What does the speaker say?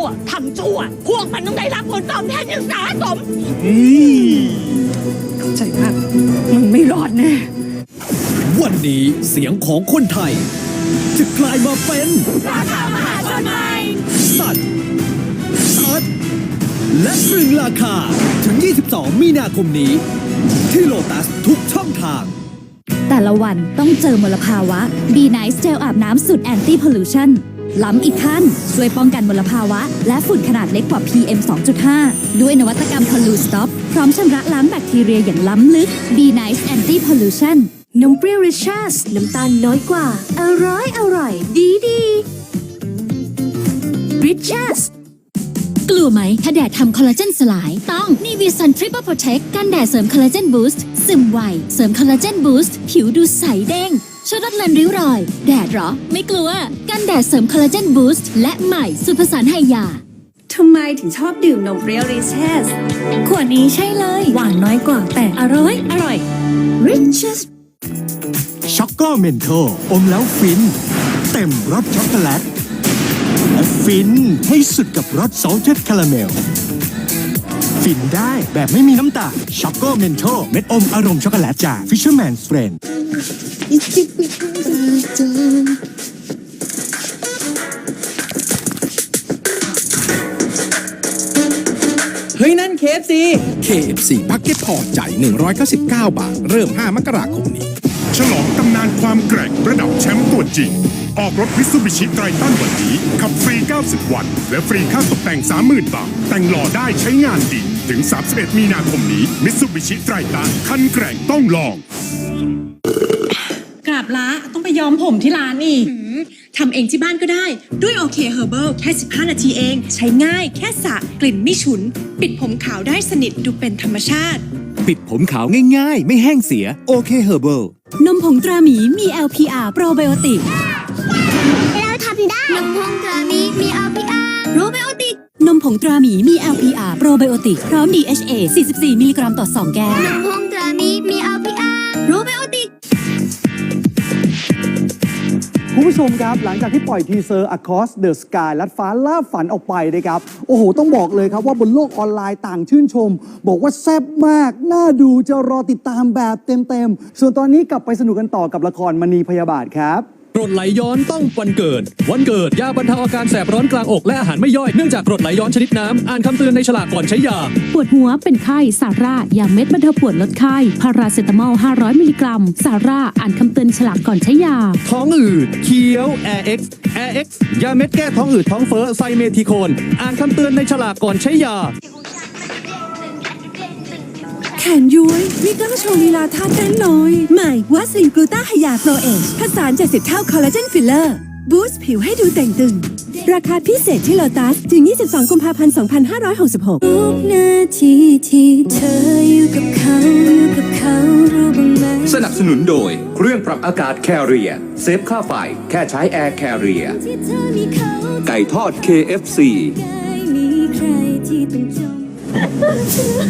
วทำชั่ว พวกมันต้องได้รับผลตอบแทนอย่างสาสมใจมากมึงไม่รอดแน่วันนี้เสียงของคนไทย จะกลายมาเป็นราคามหาชนใหม่สัตว์สัตว์และตรึงราคาถึง 22 มีนาคมนี้ ที่โลตัสทุกช่องทาง แต่ละวันต้องเจอมลภาวะ B Nice เจลอาบน้ำสุดแอนตี้พ l ลูชัน ล้ำอีกขั้น ช่วยป้องกันมลภาวะ และฝุ่นขนาดเล็กกว่า PM 2.5 ด้วยนวัตกรรม Pollu Stop พร้อมชำระล้างแบคทีเรียอย่างล้ำลึก B Nice Anti Pollution นมเปรี้ยวริชาสน้ำตาลน้อยกว่า อร่อย อร่อย ดีดีริชาส กลัวไหม ถ้าแดดทำคอลลาเจนสลาย ต้องนีวีซันทริปเปอร์โปรเทคกันแดดเสริมคอลลาเจนบูสต์ซึมไว เสริมคอลลาเจนบูสต์ผิวดูใสเด้งช่วยลดเลือนริ้วรอย แดดเหรอ ไม่กลัว กันแดดเสริมคอลลาเจนบูสต์และใหม่สูตรผสานไฮยาทำไมถึงชอบดื่มนมเปรี้ยวริชาสขวดนี้ใช่เลย หวานน้อยกว่าแต่อร่อย อร่อยริชาสช็อกโกเมนโทอมแล้วฟิน เต็มรสช็อกโกแลต และฟินให้สุดกับรสซอลเท d คาราเมล ฟินได้แบบไม่มีน้ำตาลช็อกโกเมนโทเม็ดอมอารมณ์ช็อกโกแลตจาก Fisherman's Friend เฮ้ย นั่นเคฟซี KFC พักเก็ตพอร์ตจ่าย199 บาท เริ่ม 5 มกราคมนี้ ฉลองตำนานความแกร่งระดับแชมป์ตัวจริง ออกรถมิตซูบิชิไตรตันวันนี้ ขับฟรี 90 วัน และฟรีค่าตกแต่ง 30,000 บาท แต่งหล่อได้ใช้งานดี ถึง 31 มีนาคมนี้มิตซูบิชิไตรตันคันแกร่งต้องลอง กราบละต้องไปย้อมผมที่ร้านอีกทำเองที่บ้านก็ได้ ด้วยโอเคเฮอร์เบิลแค่ 15 นาทีเอง ใช้ง่ายแค่สระกลิ่นไม่ฉุน ปิดผมขาวได้สนิทดูเป็นธรรมชาติ ปิดผมขาวง่าย ๆ ไม่แห้งเสียโอเคเฮอร์เบิล นมผงตราหมีมี LPR โปรไบโอติก เราทำได้นมพงกระมีมีอาพีอาโปรไบโอติกนมผงตราหมีมี LPR โปรไบโอติก พร้อม DHA 44 มิลลิกรัมต่อ 2 แก้วน มพงก คุณผู้ชมครับ หลังจากที่ปล่อยทีเซอร์ Across the Sky ลัดฟ้าล่าฝันออกไปนะครับ โอ้โห ต้องบอกเลยครับว่าบนโลกออนไลน์ต่างชื่นชม บอกว่าแซ่บมาก น่าดูจะรอติดตามแบบเต็มๆ ส่วนตอนนี้กลับไปสนุกกันต่อกับละครมณีพยาบาทครับ กรดไหลย้อนต้องวันเกิด วันเกิดยาบรรเทาอาการแสบร้อนกลางอกและอาหารไม่ย่อยเนื่องจากกรดไหลย้อนชนิดน้ำอ่านคำเตือนในฉลากก่อนใช้ยา ปวดหัวเป็นไข้ซาร่ายาเม็ดบรรเทาปวดลดไข้ พาราเซตามอล 500 มิลลิกรัมซาร่าอ่านคำเตือนฉลากก่อนใช้ยา ท้องอืดเคี้ยว Air X Air X ยาเม็ดแก้ท้องอืดท้องเฟ้อไซเมทิโคน อ่านคำเตือนในฉลากก่อนใช้ยา แขนย้วยไม่กล้าโชว์ลีลาท่าเต้นน้อย ใหม่วัสลินกลูต้าไฮยาโปรเอชผสาน70 เท่าคอลลาเจนฟิลเลอร์บูสต์ผิวให้ดูแต่งตึง ราคาพิเศษที่โลตัส ถึง 22 กุมภาพันธ์ 2566ทุกนาทีที่เธออยู่กับเขาอยู่กับเขารู้บ้างไหมสนับสนุนโดย เครื่องปรับอากาศแคเรีย เซฟค่าไฟ แค่ใช้แอร์แคเรีย ที่เธอมีเขาไก่ทอด KFC ได้มีใครที่ต้องจอง